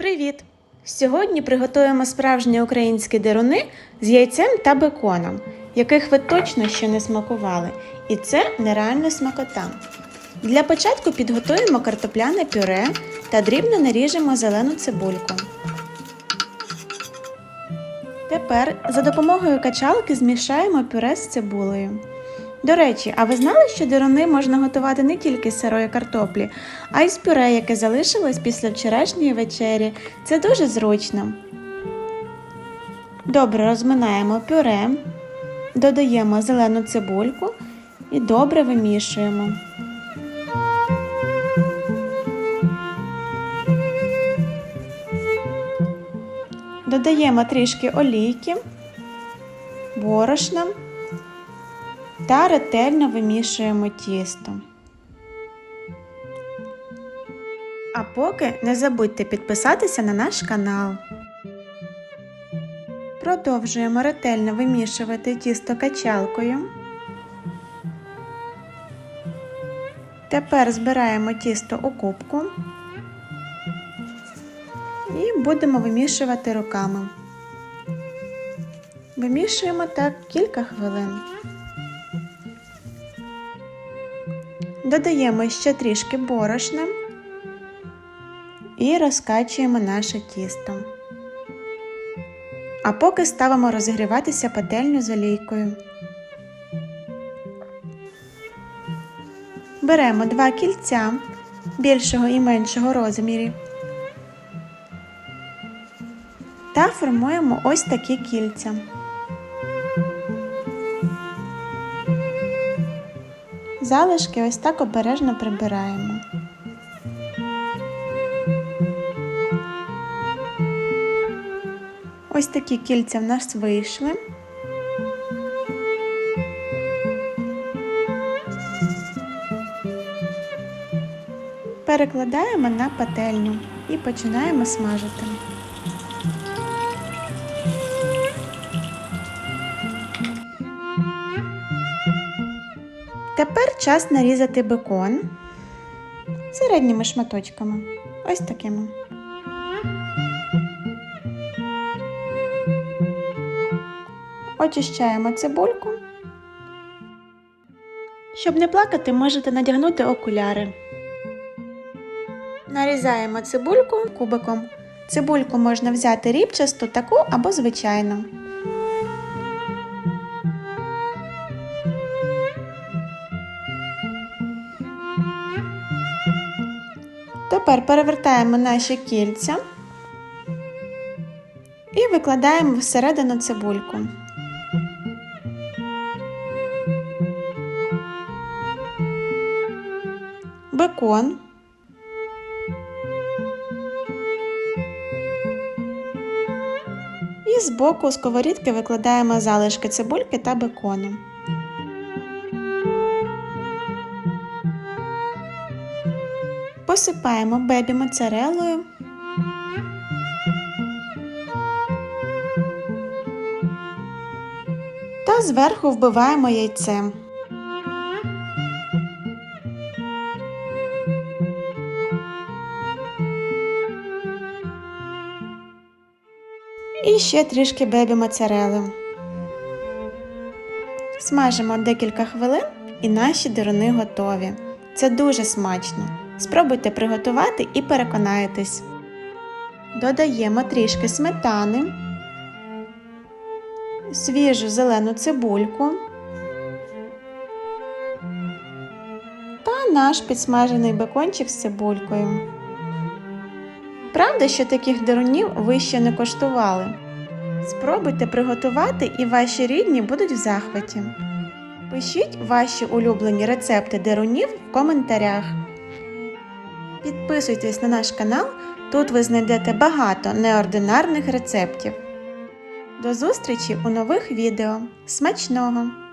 Привіт! Сьогодні приготуємо справжні українські деруни з яйцем та беконом, яких ви точно ще не смакували. І це нереальна смакота. Для початку підготуємо картопляне пюре та дрібно наріжемо зелену цибульку. Тепер за допомогою качалки змішаємо пюре з цибулею. До речі, а ви знали, що деруни можна готувати не тільки з сирої картоплі, а й з пюре, яке залишилось після вчорашньої вечері. Це дуже зручно. Добре розминаємо пюре, додаємо зелену цибульку і добре вимішуємо. Додаємо трішки олійки, борошна та ретельно вимішуємо тісто. А поки не забудьте підписатися на наш канал. Продовжуємо ретельно вимішувати тісто качалкою. Тепер збираємо тісто у кубку і будемо вимішувати руками. Вимішуємо так кілька хвилин. Додаємо ще трішки борошна і розкачуємо наше тісто. А поки ставимо розігріватися пательню з олійкою. Беремо два кільця більшого і меншого розмірів та формуємо ось такі кільця. Залишки ось так обережно прибираємо. Ось такі кільця в нас вийшли. Перекладаємо на пательню і починаємо смажити. Тепер час нарізати бекон середніми шматочками. Ось такими. Очищаємо цибульку. Щоб не плакати, можете надягнути окуляри. Нарізаємо цибульку кубиком. Цибульку можна взяти рібчасту, таку або звичайну. Тепер перевертаємо наші кільця і викладаємо всередину цибульку. Бекон. І з боку сковорідки викладаємо залишки цибульки та бекону. Посипаємо бебі моцарелою. Та зверху вбиваємо яйце. І ще трішки бебі моцарели. Смажимо декілька хвилин і наші дируни готові. Це дуже смачно. Спробуйте приготувати і переконаєтесь. Додаємо трішки сметани, свіжу зелену цибульку та наш підсмажений бекончик з цибулькою. Правда, що таких дерунів ви ще не коштували? Спробуйте приготувати і ваші рідні будуть в захваті. Пишіть ваші улюблені рецепти дерунів в коментарях. Підписуйтесь на наш канал, тут ви знайдете багато неординарних рецептів. До зустрічі у нових відео. Смачного!